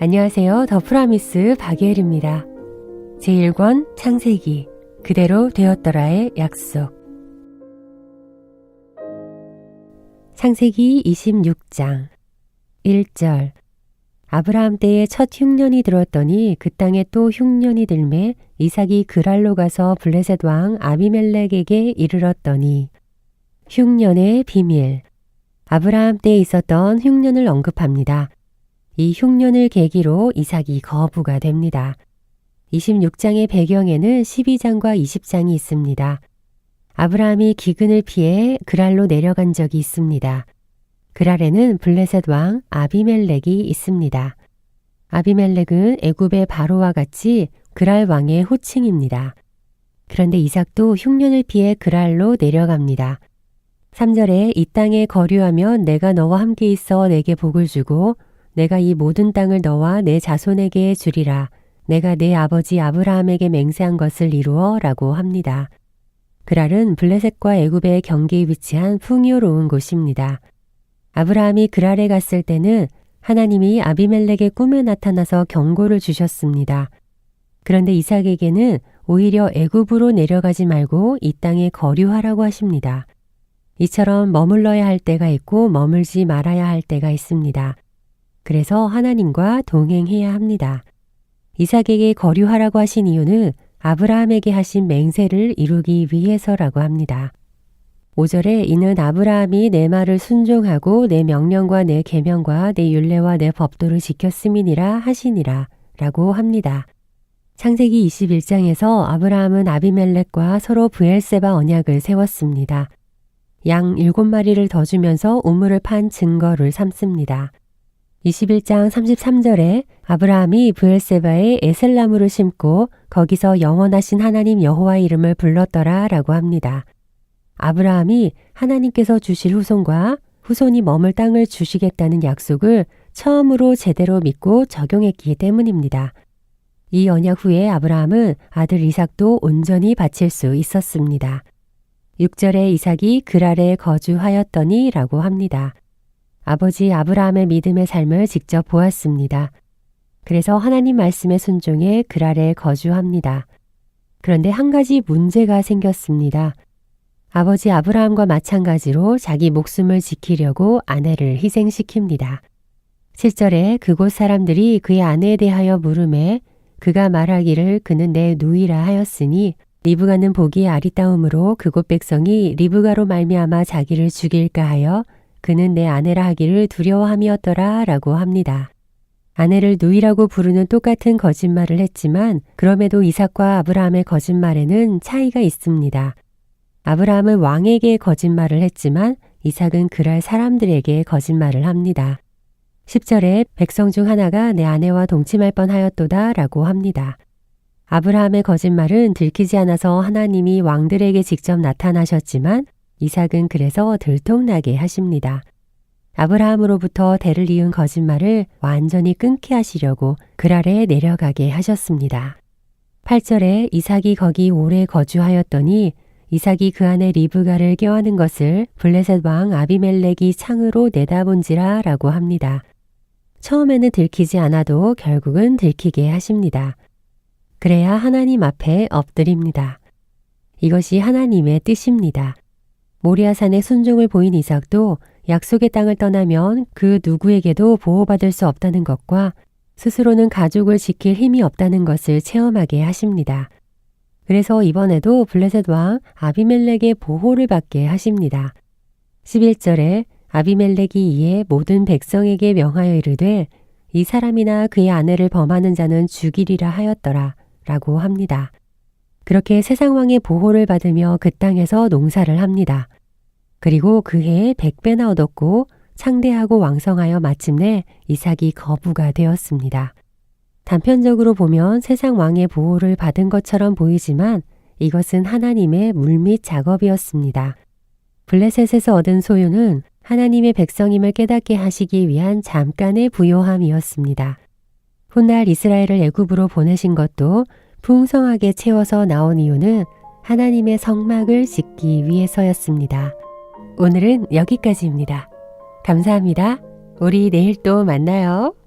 안녕하세요. 더 프라미스 박예일입니다. 제1권 창세기 그대로 되었더라의 약속 창세기 26장 1절 아브라함 때에 첫 흉년이 들었더니 그 땅에 또 흉년이 들매 이삭이 그랄로 가서 블레셋 왕 아비멜렉에게 이르렀더니 흉년의 비밀 아브라함 때에 있었던 흉년을 언급합니다. 이 흉년을 계기로 이삭이 거부가 됩니다. 26장의 배경에는 12장과 20장이 있습니다. 아브라함이 기근을 피해 그랄로 내려간 적이 있습니다. 그랄에는 블레셋 왕 아비멜렉이 있습니다. 아비멜렉은 애굽의 바로와 같이 그랄 왕의 호칭입니다. 그런데 이삭도 흉년을 피해 그랄로 내려갑니다. 3절에 이 땅에 거류하면 내가 너와 함께 있어 내게 복을 주고 내가 이 모든 땅을 너와 내 자손에게 주리라. 내가 내 아버지 아브라함에게 맹세한 것을 이루어 라고 합니다. 그랄은 블레셋과 애굽의 경계에 위치한 풍요로운 곳입니다. 아브라함이 그랄에 갔을 때는 하나님이 아비멜렉의 꿈에 나타나서 경고를 주셨습니다. 그런데 이삭에게는 오히려 애굽으로 내려가지 말고 이 땅에 거류하라고 하십니다. 이처럼 머물러야 할 때가 있고 머물지 말아야 할 때가 있습니다. 그래서 하나님과 동행해야 합니다. 이삭에게 거류하라고 하신 이유는 아브라함에게 하신 맹세를 이루기 위해서라고 합니다. 5절에 이는 아브라함이 내 말을 순종하고 내 명령과 내 계명과 내 율례와 내 법도를 지켰음이니라 하시니라 라고 합니다. 창세기 21장에서 아브라함은 아비멜렉과 서로 브엘세바 언약을 세웠습니다. 양 7마리를 더 주면서 우물을 판 증거를 삼습니다. 21장 33절에 아브라함이 브엘세바에 에셀나무를 심고 거기서 영원하신 하나님 여호와 이름을 불렀더라 라고 합니다. 아브라함이 하나님께서 주실 후손과 후손이 머물 땅을 주시겠다는 약속을 처음으로 제대로 믿고 적용했기 때문입니다. 이 언약 후에 아브라함은 아들 이삭도 온전히 바칠 수 있었습니다. 6절에 이삭이 그랄에 거주하였더니 라고 합니다. 아버지 아브라함의 믿음의 삶을 직접 보았습니다. 그래서 하나님 말씀에 순종해 그랄에 거주합니다. 그런데 한 가지 문제가 생겼습니다. 아버지 아브라함과 마찬가지로 자기 목숨을 지키려고 아내를 희생시킵니다. 7절에 그곳 사람들이 그의 아내에 대하여 물음에 그가 말하기를 그는 내 누이라 하였으니 리브가는 보기에 아리따움으로 그곳 백성이 리브가로 말미암아 자기를 죽일까 하여 그는 내 아내라 하기를 두려워함이었더라 라고 합니다. 아내를 누이라고 부르는 똑같은 거짓말을 했지만 그럼에도 이삭과 아브라함의 거짓말에는 차이가 있습니다. 아브라함은 왕에게 거짓말을 했지만 이삭은 그랄 사람들에게 거짓말을 합니다. 10절에 백성 중 하나가 내 아내와 동침할 뻔 하였도다 라고 합니다. 아브라함의 거짓말은 들키지 않아서 하나님이 왕들에게 직접 나타나셨지만 이삭은 그래서 들통나게 하십니다. 아브라함으로부터 대를 이은 거짓말을 완전히 끊게 하시려고 그랄에 내려가게 하셨습니다. 8절에 이삭이 거기 오래 거주하였더니 이삭이 그 안에 리브가를 껴안은 것을 블레셋 왕 아비멜렉이 창으로 내다본지라 라고 합니다. 처음에는 들키지 않아도 결국은 들키게 하십니다. 그래야 하나님 앞에 엎드립니다. 이것이 하나님의 뜻입니다. 모리아산의 순종을 보인 이삭도 약속의 땅을 떠나면 그 누구에게도 보호받을 수 없다는 것과 스스로는 가족을 지킬 힘이 없다는 것을 체험하게 하십니다. 그래서 이번에도 블레셋 왕 아비멜렉의 보호를 받게 하십니다. 11절에 아비멜렉이 이에 모든 백성에게 명하여 이르되 이 사람이나 그의 아내를 범하는 자는 죽이리라 하였더라 라고 합니다. 그렇게 세상왕의 보호를 받으며 그 땅에서 농사를 합니다. 그리고 그 해에 백배나 얻었고 창대하고 왕성하여 마침내 이삭이 거부가 되었습니다. 단편적으로 보면 세상 왕의 보호를 받은 것처럼 보이지만 이것은 하나님의 물밑 작업이었습니다. 블레셋에서 얻은 소유는 하나님의 백성임을 깨닫게 하시기 위한 잠깐의 부요함이었습니다. 훗날 이스라엘을 애굽으로 보내신 것도 풍성하게 채워서 나온 이유는 하나님의 성막을 짓기 위해서였습니다. 오늘은 여기까지입니다. 감사합니다. 우리 내일 또 만나요.